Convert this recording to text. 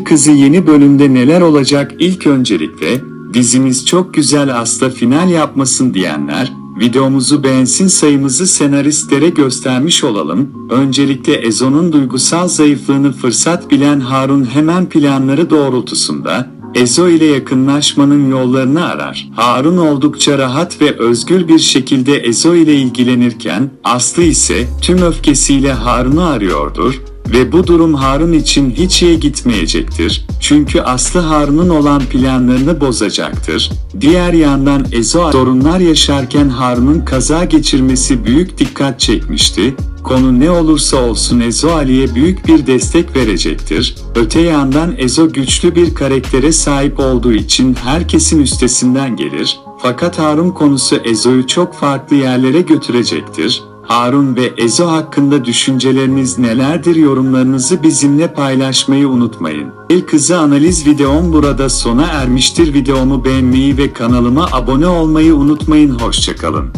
Kızı yeni bölümde neler olacak ilk öncelikle dizimiz çok güzel asla final yapmasın diyenler videomuzu beğensin sayımızı senaristlere göstermiş olalım. Öncelikle Ezo'nun duygusal zayıflığını fırsat bilen Harun hemen planları doğrultusunda Ezo ile yakınlaşmanın yollarını arar. Harun oldukça rahat ve özgür bir şekilde Ezo ile ilgilenirken Aslı ise tüm öfkesiyle Harun'u arıyordur ve bu durum Harun için hiç iyi gitmeyecektir. Çünkü Aslı Harun'un olan planlarını bozacaktır. Diğer yandan Ezo sorunlar yaşarken Harun'un kaza geçirmesi büyük dikkat çekmişti. Konu ne olursa olsun Ezo Ali'ye büyük bir destek verecektir. Öte yandan Ezo güçlü bir karaktere sahip olduğu için herkesin üstesinden gelir. Fakat Harun konusu Ezo'yu çok farklı yerlere götürecektir. Harun ve Ezo hakkında düşünceleriniz nelerdir yorumlarınızı bizimle paylaşmayı unutmayın. El kızı analiz videom burada sona ermiştir. Videomu beğenmeyi ve kanalıma abone olmayı unutmayın. Hoşçakalın.